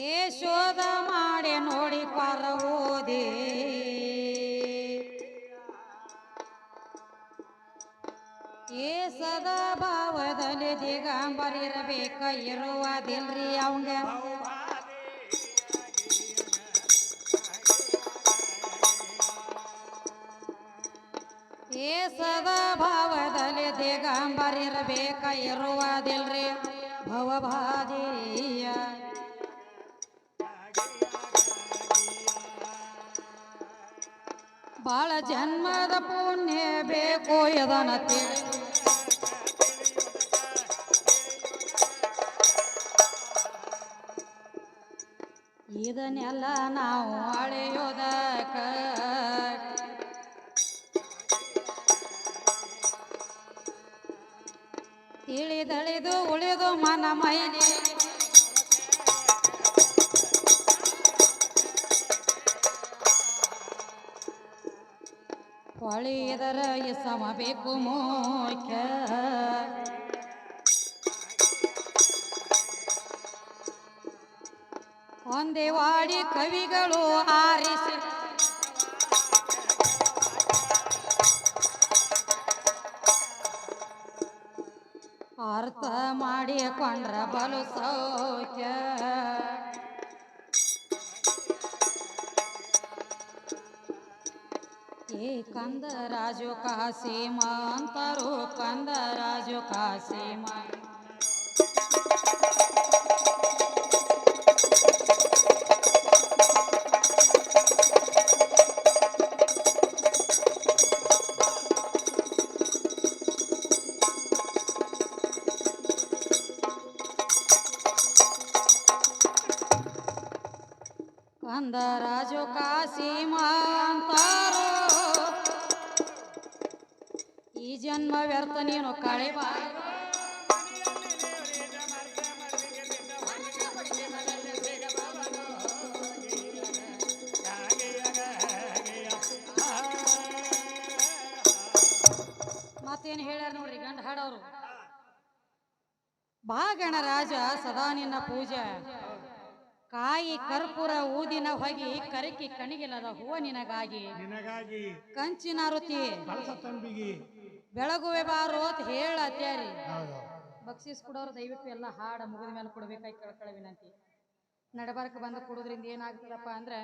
ಯಶೋದ ಮಾಡಿ ನೋಡಿ ಪರವೋದೆ ಏ ಸದಾ ಭಾವದಲ್ಲಿ ದಿಗಂಬರಿರಬೇಕ ಇರುವುದಿಲ್ರಿ ಅವಂಗ ಏ ಸದಾ ಭಾವದಲ್ಲಿ ದಿಗಂಬರಿರಬೇಕ ಇರುವುದಿಲ್ರಿ ಭವಭಾದಿಯ ಬಾಳ ಜನ್ಮದ ಪುಣ್ಯ ಬೇಕು ಯದನ ಇದನ್ನೆಲ್ಲ ನಾವು ಅಳೆಯೋದಕ್ಕ. ಇಳಿದಳಿದು ಉಳಿದು ಮನ ಮೈಲಿ. ಹೊಳಿದರ ಸಮ ಬೇಕು ಮೋಖ್ಯ ಒಂದೇ ಕವಿಗಳು ಆರಿಸಿ ಅರ್ಥ ಮಾಡಿಕೊಂಡ್ರ ಬಲು ಸೌಖ್ಯ. ಏ ಕಂದ ರಾಜು ಕಾಸೀಮ ಅಂತರು ಕಂದ ರಾಜು ಕಾಸೀಮ ಕಂದ ರಾಜು ಕಾಸೀಮ ಅಂತಾರೋ ಈ ಜನ್ಮ ವ್ಯರ್ಥ ನೀನು ಕಳೆಬಾರ ಮತ್ತೇನು ಹೇಳ್ಯಾರ ನೋಡ್ರಿ ಗಂಡ ಹಾಡೋರು? ಬಾ ಗಣರಾಜ ಸದಾ ನಿನ್ನ ಪೂಜೆ. ಕಾಯಿ ಕರ್ಪೂರ ಊದಿನ ಹೊಗಿ ಕರಕಿ ಕಣಿಗಿಲ್ಲದ ಹೂವ ನಿನಗಾಗಿ. ನಿನಗಾಗಿ. ಕಂಚಿನ ರುತಿ ತಂಬಿಗಿ. ಬೆಳಗುವೆ ಬಾರೋ ಅಂತ ಹೇಳತ್ಯಾರಿ ಹೌದು. ಬಕ್ಷೀಸ್ ಕೊಡೋರು ದಯವಿಟ್ಟು ಎಲ್ಲ ಹಾಡ ಮುಗಿದ ಮೇಲೆ ಕೊಡ್ಬೇಕಾಗಿ ಕೇಳ್ಕೊಳ್ಳ ವಿನಂತಿ. ನಡಬಾರಕ ಬಂದು ಕೊಡೋದ್ರಿಂದ ಏನಾಗ್ತದಪ್ಪ ಅಂದ್ರೆ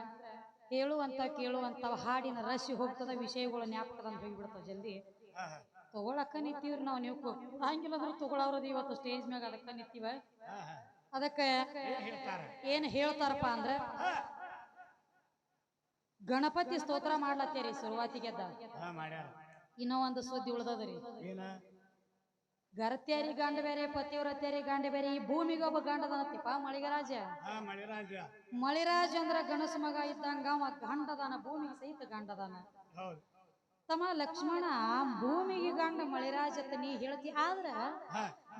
ಹೇಳುವಂತ ಕೇಳುವಂತ ಹಾಡಿನ ರಶಿ ಹೋಗ್ತದ ವಿಷಯಗಳು ಜ್ಞಾಪಕದಂತ ಹೋಗಿಬಿಡ್ತಾವ ಜಲ್ದಿ. ತಗೊಳಕ ನಿಂತೀವ್ರಿ ನಾವು ನೀವು. ಹಂಗಿಲ್ಲದ್ರು ತಗೊಳವ್ರದ್ದು ಇವತ್ತು ಸ್ಟೇಜ್ ಮ್ಯಾಗ ಅದಕ್ಕ ನಿಂತೀವ. ಅದಕ್ಕೆ ಏನ್ ಹೇಳ್ತಾರ? ಏನ್ ಹೇಳ್ತಾರಪ್ಪ ಅಂದ್ರೆ ಗಣಪತಿ ಸ್ತೋತ್ರ ಮಾಡ್ಲತ್ತೇರಿ ಶುರುವಾತಿಗೆದ್ದ. ಇನ್ನೂ ಒಂದು ಸುದ್ದಿ ಉಳ್ದದ್ರಿ. ಗರತ್ಯಾರಿ ಗಂಡ ಬೇರೆ ಪತಿವ್ರತ್ಯಾರಿ ಗಂಡ ಬೇರೆ ಈ ಭೂಮಿಗೆ ಒಬ್ಬ ಗಂಡದನತ್ತಿಪ್ಪ ಮಳಿಗರಾಜ. ಮಳಿರಾಜ ಅಂದ್ರ ಗಣಸ ಮಗ ಇದ್ದಂಗ ಅವ ಗಂಡದಾನ ಭೂಮಿಗೆ ಸಹಿತ ಗಂಡದಾನ. ತಮ್ಮ ಲಕ್ಷ್ಮಣ ಭೂಮಿಗೆ ಗಂಡ ಮಳಿರಾಜ ಅಂತ ನೀ ಹೇಳ್ತಿ ಆದ್ರ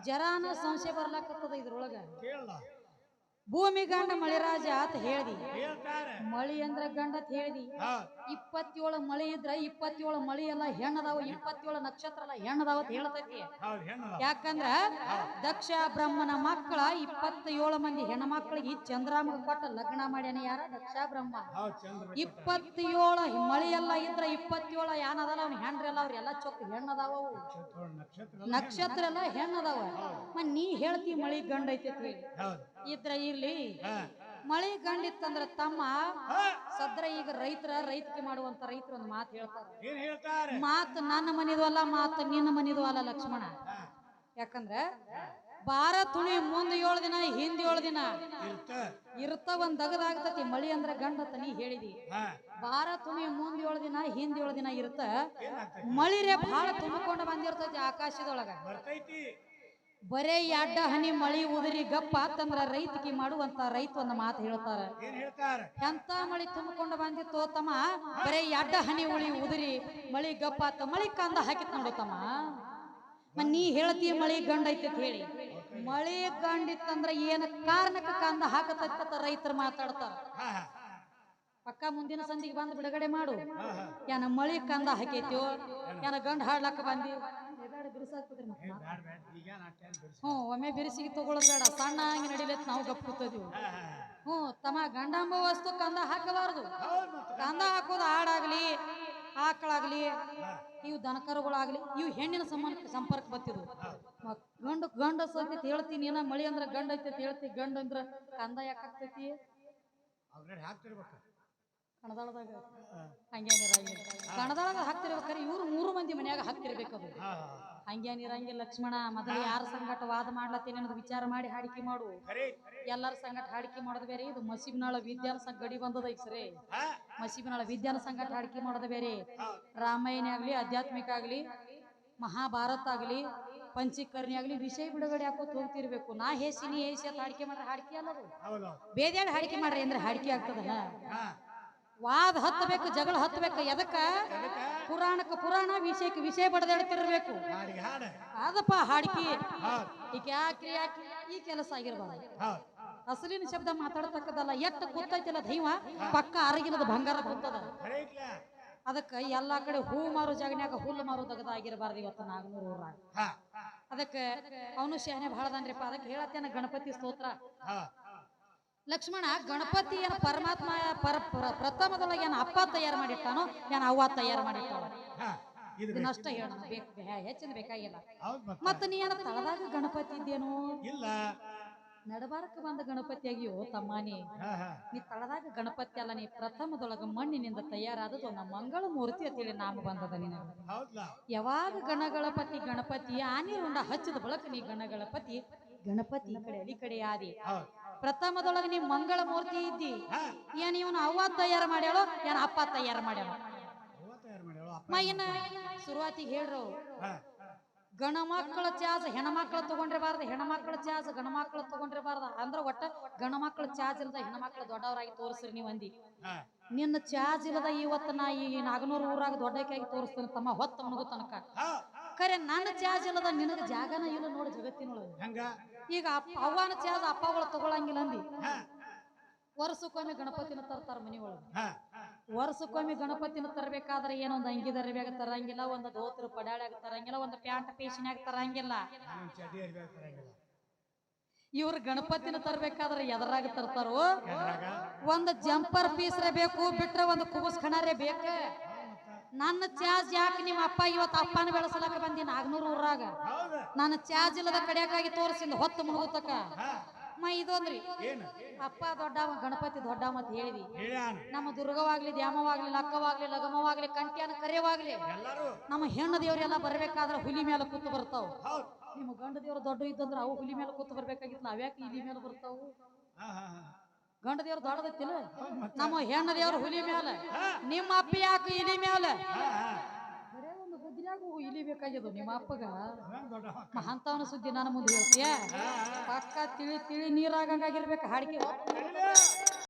ಜರಾನ ಸಂಶಯ ಬರ್ಲಾಕತ್ತದ ಇದ್ರೊಳಗೆ? ಭೂಮಿ ಗಂಡ ಮಳಿರಾಜ ಅಂತ ಹೇಳ್ದಿ. ಮಳಿ ಅಂದ್ರ ಗಂಡ ಅಂತ ಹೇಳ್ದಿ. ಇಪ್ಪತ್ತೇಳು ಮಳಿ ಇದ್ರ ಇಪ್ಪತ್ತೇಳು ಮಳಿ ಎಲ್ಲ ಹೆಣ್ಣದಾವ ಇಪ್ಪತ್ತೇಳು ನಕ್ಷತ್ರ ಎಲ್ಲ ಹೆಣ್ಣದಾವ ಅಂತ ಹೇಳ್ತೈತಿ. ಯಾಕಂದ್ರ ದಕ್ಷ ಬ್ರಹ್ಮನ ಮಕ್ಕಳ ಇಪ್ಪತ್ತೇಳು ಮಂದಿ ಹೆಣ್ಮಕ್ಳಿಗೆ ಚಂದ್ರಾಮ ಕೊಟ್ಟ ಲಗ್ನ ಮಾಡ್ಯಾನ ಯಾರ? ದಕ್ಷ ಬ್ರಹ್ಮ. ಹೌದು ಚಂದ್ರ ಇಪ್ಪತ್ತೇಳು ಮಳಿ ಎಲ್ಲ ಇದ್ರ ಇಪ್ಪತ್ತೇಳು ಏನದಲ್ಲ ಅವ್ನ ಹೆಣ್ರೆಲ್ಲ ಅವ್ರೆಲ್ಲ ಚೊಕ್ಕ ಹೆಣ್ಣದಾವ. ಅವು. ನಕ್ಷತ್ರ ನಕ್ಷತ್ರ ಎಲ್ಲ ಹೆಣ್ಣದಾವ. ಮ ನೀ ಹೇಳ್ತಿ ಮಳಿ ಗಂಡ ಐತಿ ಅಂತ ಹೇಳಿ ಹೌದು. ಇದ್ರ ಇರ್ಲಿ. ಮಳೆ ಕಂಡಿತ್ತಂದ್ರ ತಮ್ಮ ಸದ್ರ ಈಗ ರೈತರ ರೈತಕ್ಕೆ ಮಾಡುವಂತ ರೈತರು ಒಂದು ಮಾತು ಹೇಳ್ತಾರೆ. ಮಾತು ನನ್ನ ಮನಿದು ಅಲ್ಲ ಮಾತು ನಿನ್ನ ಮನಿದು ಅಲ್ಲ ಲಕ್ಷ್ಮಣ. ಯಾಕಂದ್ರ ಬಾರ ತುಣಿ ಮುಂದ್ ಏಳು ದಿನ ಹಿಂದ್ ಏಳು ದಿನ. ಇರ್ತ. ಒಂದ್ ದಗದಾಗ್ತತಿ ಮಳಿ ಅಂದ್ರ ಗಂಡ ತನಿ ನೀ ಹೇಳಿದಿ. ಭಾರ ಬಾರ ತುಣಿ ಮುಂದ್ ಏಳು ದಿನ ಹಿಂದ್ ಏಳು ದಿನ ಇರ್ತ. ಮಳಿ ಮಳಿರೆ ಬಹಳ ತುಂಬಿಕೊಂಡು ಬಂದಿರ್ತತಿ ಆಕಾಶದೊಳಗ. ಬರೇ ಅಡ್ಡ ಹನಿ ಮಳಿ ಉದುರಿ ಗಪ್ಪ ಆತಂದ್ರ ರೈತಕಿ ಮಾಡುವಂತ ರೈತ ಒಂದ್ ಮಾತು ಹೇಳ್ತಾರ. ಎಂತ ಮಳಿ ತುಂಬಿಕೊಂಡು ಬಂದಿತ್ತು ತಮ್ಮ? ಬರೇ ಅಡ್ಡ ಹನಿ ಉಳಿ ಉದುರಿ ಮಳಿ ಗಪ್ಪ ಆತ ಮಳಿ ಕಂದ ಹಾಕಿತ್ ನೋಡು ತಮ್ಮ. ನೀ ಹೇಳ್ತಿ ಮಳಿ ಗಂಡ ಐತಿ ಹೇಳಿ. ಮಳಿ ಗಂಡಿತ್ತಂದ್ರ ಏನ ಕಾರಣಕ್ಕ ಕಂದ ಹಾಕತ್ತ ರೈತರು ಮಾತಾಡ್ತಾರ. ಪಕ್ಕ ಮುಂದಿನ ಸಂದಿಗೆ ಬಂದು ಬಿಡುಗಡೆ ಮಾಡು. ಏನ ಮಳಿ ಕಂದ ಹಾಕೈತ್ಯೋ? ಏನ ಗಂಡ ಹಾಡ್ಲಕ್ಕ ಬಂದಿ? ಬಿರ್ಸಾಕ್ಬಿಡ್ರಿ ಮತ್ತೆ ಹ್ಞೂ ಒಮ್ಮೆ ಬಿರುಸಿಗೆ ತಗೊಳ್ಳೋದು ಬೇಡ ಸಣ್ಣ ಹಂಗೆ ನಡಿಲತ್ ನಾವು ಗಪ್ ಕೂತದೀವಿ. ಹ್ಞೂ ತಮ್ಮ ಗಂಡಾಂಬ ವಸ್ತು ಕಂದ ಹಾಕಬಾರ್ದು. ಕಂದ ಹಾಕೋದು ಆಡಾಗ್ಲಿ ಆಕಳಾಗ್ಲಿ ಇವು ದನಕರುಗಳಾಗ್ಲಿ ಇವು ಹೆಣ್ಣಿನ ಸಂಬಂಧ ಸಂಪರ್ಕ ಬತ್ತಿದ್ವು ಗಂಡು ಗಂಡ ಸೋತೈತಿ ಹೇಳ್ತೀನಿ ಏನ ಮಳಿ ಅಂದ್ರ ಗಂಡ ಐತಿ ಹೇಳ್ತಿ ಗಂಡ ಅಂದ್ರ ಕಂದ ಯಾಕೆ ಆಗ್ತೈತಿ ಅವ್ರ ಹಾಕ್ತಿರ್ಬೇಕು. ಕಣದಾಳದಾಗ? ಹಂಗೇನಿರಂಗಿಲ್ಲ ಕಣದಾಳದಾಗ ಹಾಕ್ತಿರ್ಬೇಕಾರೆ. ಇವ್ರು ಮೂರು ಮಂದಿ ಮನ್ಯಾಗ ಹಾಕ್ತಿರ್ಬೇಕದು ಹಂಗೇನಿರಂಗಿಲ್ಲ ಲಕ್ಷ್ಮಣ ಮೊದಲು ಯಾರ ಸಂಗಟ ವಾದ ಮಾಡ್ಲತ್ತೀನಿ ಅನ್ನೋದು ವಿಚಾರ ಮಾಡಿ ಹಾಡಿಕೆ ಮಾಡು. ಎಲ್ಲರ ಸಂಗಟ ಹಾಡಿಕೆ ಮಾಡೋದು ಬೇರೆ. ಇದು ಮಸೀಬ್ನಾಳ ವಿದ್ಯಾನ ಸಂಘ ಗಡಿ ಬಂದದ ಈಗ ಸರಿ. ಮಸೀಬಿನಾಳ ವಿದ್ಯಾನ ಸಂಗಟ ಹಾಡಿಕೆ ಮಾಡೋದು ಬೇರೆ. ರಾಮಾಯಣ ಆಗ್ಲಿ ಆಧ್ಯಾತ್ಮಿಕ ಆಗ್ಲಿ ಮಹಾಭಾರತ ಆಗ್ಲಿ ಪಂಚೀಕರ್ಣಿ ಆಗ್ಲಿ ವಿಷಯ ಬಿಡುಗಡೆ ಹಾಕೋತ ಹೋಗ್ತಿರ್ಬೇಕು. ನಾ ಹೇಸಿ ನೀ ಹೇಸಿ ಅಂತ ಹಾಡಿಕೆ ಮಾಡ್ರೆ ಹಾಡಿಕೆ ಅಲ್ಲದು. ಬೇದ್ಯಾಗ ಹಾಡಿಕೆ ಮಾಡ್ರಿ ಅಂದ್ರೆ ಹಾಡಿಕೆ ಆಗ್ತದಲ್ಲ ಹಾ. ವಾದ ಹತ್ತಬೇಕು ಜಗಳ ಹತ್ತಬೇಕು ಎದಕ್ಕ? ಪುರಾಣಕ್ಕೆ ಪುರಾಣ ವಿಷಯಕ್ಕೆ ವಿಷಯ ಬಡದಾಡ್ತಿರ್ಬೇಕು. ಅದಪ್ಪ ಹಾಡಿಕೆ. ಈಗ ಯಾಕ್ರಿ ಯಾಕೆ ಈ ಕೆಲಸ ಆಗಿರ್ಬಾರ್ದು. ಅಸಲಿನ ಶಬ್ದ ಮಾತಾಡತಕ್ಕದಲ್ಲ ಎತ್ತ ಕೂತೈತಿಲ್ಲ ದೈವ? ಪಕ್ಕ ಅರಗಿನದ ಬಂಗಾರ ಕೂತದ ಅದಕ್ಕ ಎಲ್ಲಾ ಕಡೆ ಹೂ ಮಾರು ಜಾಗನ್ಯಾಗ ಹುಲ್ಲು ಮಾರು ತಗದ ಆಗಿರಬಾರ್ದು ಇವತ್ತು ನಾಗನೂರು ಊರಾಗ ಅದಕ್ಕೆ ಅವನು ಶಹನೆ ಬಹಳದನ್ರಿಪ್ಪ ಅದಕ್ಕೆ ಹೇಳತ್ತೇನೆ ಗಣಪತಿ ಸ್ತೋತ್ರ. ಲಕ್ಷ್ಮಣ ಗಣಪತಿಯ ಪರಮಾತ್ಮ ಪರ ಪ್ರ- ಪ್ರಥಮದೊಳಗೆ ಏನ ಅಪ್ಪ ತಯಾರು ಮಾಡಿರ್ತಾನೋ ಏನ ಅವ್ವ ತಯಾರು ಮಾಡಿರ್ತಾನೋ ಇದನ್ನಷ್ಟ ಹೇಳ ಬೇಕು. ಹೆಚ್ಚಿನ ಬೇಕಾಗಿಲ್ಲ. ಮತ್ತೆ. ನೀ ಏನ ತಳದಾಗ ಗಣಪತಿ ಇದ್ದೇನು? ಇಲ್ಲ. ನಡಬಾರಕ ಬಂದ ಗಣಪತಿಯಾಗಿಯೋ ತಮ್ಮಾನಿ. ನೀ ತಳದಾಗ ಗಣಪತಿ ಅಲ್ಲ ನೀ ಪ್ರಥಮದೊಳಗ ಮಣ್ಣಿನಿಂದ ತಯಾರಾದದ್ದು ಒಂದು ಮಂಗಳ ಮೂರ್ತಿ ಅಂತೇಳಿ ನಾಮ ಬಂದದ ನೀನು ಯಾವಾಗ ಗಣಗಳಪತಿ ಗಣಪತಿ ಆನೆ ರುಂಡ ಹಚ್ಚಿದ ಬಳಕ ನೀ ಗಣಗಳಪತಿ ಗಣಪತಿ ಈ ಕಡೆ ಅಲಿ ಕಡೆ ಆದಿ ಹೌದು ಪ್ರಥಮದೊಳಗ ನೀ ಮಂಗಳ ಮೂರ್ತಿ ಇದ್ದಿ. ಏನ್ ಇವನು ಅವ್ವ ತಯಾರು ಮಾಡ್ಯಾಳೋ ಏನ್ ಅಪ್ಪ ತಯಾರು ಮಾಡ್ಯಾಳ. ಶುರುವಾತಿ ಇನ್ನ ಶುರುವಾತಿಗೆ ಹೇಳ್ರು. ಗಣಮಕ್ಕಳ ಚಾಜ್ ಮಕ್ಕಳ ಚಾರ್ಜ್ ಹೆಣ್ಮಕ್ಳು ತಗೊಂಡಿರಬಾರ್ದು ಹೆಣ್ಮಕ್ಳ ಚಾರ್ಜ್ ಗಣ ಮಕ್ಕಳು ತಗೊಂಡಿರಬಾರ್ದು. ಅಂದ್ರ ಒಟ್ಟ ಗಣ ಮಕ್ಕಳ ಇಲ್ದ ಇಲ್ಲದ ಹೆಣ್ಮಕ್ಳು ದೊಡ್ಡವರಾಗಿ ತೋರಿಸ್ರಿ ನೀವು ಅಂದಿ. ನಿನ್ನ ಚಾರ್ಜ್ ಇಲ್ಲದ ಇವತ್ತು ನಾ ಈ ನಾಗನೂರು ಊರಾಗ ದೊಡ್ಡಕ್ಕಾಗಿ ತೋರಿಸ್ತೇನೆ ತಮ್ಮ ಹೊತ್ತ ಮುಳುಗು ತನಕ. ಖರೆ ನನ್ನ ಚಾರ್ಜ್ ಇಲ್ಲದ ನಿನಗ ಜಾಗನ ಇಲ್ಲ ನೋಡಿ ಜಗತ್ತಿನೊಳಗೆ. ಈಗ ಅಪ್ಪ ಅವ್ವನ ಚಾರ್ಜ್ ಅಪ್ಪಗಳು ತಗೊಳಂಗಿಲ್ಲ ಅಂದಿ ವರ್ಷಕ್ಕೊಮ್ಮೆ ಗಣಪತಿನ ತರ್ತಾರ ಮನಿ ಒಳಗೆ ಹಾ. ವರ್ಷಕ್ಕೊಮ್ಮೆ ಗಣಪತಿನ ತರಬೇಕಾದ್ರೆ ಏನೊಂದು ಅಂಗಿ ದರ್ಬ್ಯಾಗ ತರಂಗಿಲ್ಲ ಒಂದು ದೋತ್ರ ಪಡ್ಯಾಳ್ಯಾಗ ತರಂಗಿಲ್ಲ ಒಂದು ಪ್ಯಾಂಟ್ ಪೀಸಿನ್ಯಾಗ ತರಂಗಿಲ್ಲ. ಇವ್ರು ಗಣಪತಿನ ತರ್ಬೇಕಾದ್ರೆ ಎದರಾಗ ತರ್ತಾರೋ? ಒಂದು ಜಂಪರ್ ಪೀಸ್ರೆ ಬೇಕು ಬಿಟ್ರೆ ಒಂದು ಕುಬಸ್ ಕಣಾರೆ ಬೇಕ? ನನ್ನ ಚಾರ್ಜ್ ಯಾಕೆ ನಿಮ್ಮ ಅಪ್ಪ ಇವತ್ತು ಅಪ್ಪನ ಬೆಳೆಸಲಕ ಬಂದಿ ನಾಗ್ನೂರು ಊರಾಗ. ನನ್ನ ಚಾರ್ಜ್ ಇಲ್ಲದ ಕಡೆಯಾಗಿ ತೋರಿಸಿಲ್ಲ ಹೊತ್ತು ಮುಳುಗುತ್ತಕ ಮ ಇದೊಂದ್ರಿ. ಅಪ್ಪ ದೊಡ್ಡವ ಗಣಪತಿ ದೊಡ್ಡ ಅಂತ ಹೇಳಿದಿ. ನಮ್ಮ ದುರ್ಗವಾಗ್ಲಿ ದ್ಯಾಮವಾಗ್ಲಿ ಲಕ್ಕವಾಗ್ಲಿ ಲಗಮವಾಗ್ಲಿ ಕಂಟ್ಯಾನ ಕರೆಯವಾಗ್ಲಿ ನಮ್ಮ ಹೆಣ್ಣು ದೇವರೆಲ್ಲ ಬರ್ಬೇಕಾದ್ರೆ ಹುಲಿ ಮೇಲೆ ಕೂತು ಬರ್ತಾವ. ನಿಮ್ಮ ಗಂಡ ದೇವ್ರು ದೊಡ್ಡ ಇದ್ದಂದ್ರೆ ಅವು ಹುಲಿ ಮೇಲೆ ಕೂತು ಬರ್ಬೇಕಾಗಿತ್ತು. ನಾವ್ಯಾಕೆ ಇಲಿ ಮೇಲೆ ಬರ್ತಾವು? ಗಂಡ ದೇವ್ರ ದೊಡ್ಡದತ್ತಿಲ್ಲ ನಮ್ಮ ಹೆಣ್ಣ ದೇವ್ರ ಹುಲಿ ಮ್ಯಾಲ. ನಿಮ್ಮ ಅಪ್ಪ ಯಾಕೆ ಇಲಿ ಮ್ಯಾಲ? ಬರೇ ಒಂದು ಇಲಿ ಬೇಕಾಗ್ಯದ ನಿಮ್ಮ ಅಪ್ಪಗ? ಅಂತವನ ಸುದ್ದಿ ನಾನು ಮುಂದೆ ಹೇಳ್ತೀಯ? ಪಕ್ಕ ತಿಳಿ ತಿಳಿ ನೀರಾಗಂಗಾಗಿರ್ಬೇಕು ಹಾಡಿಕೆ.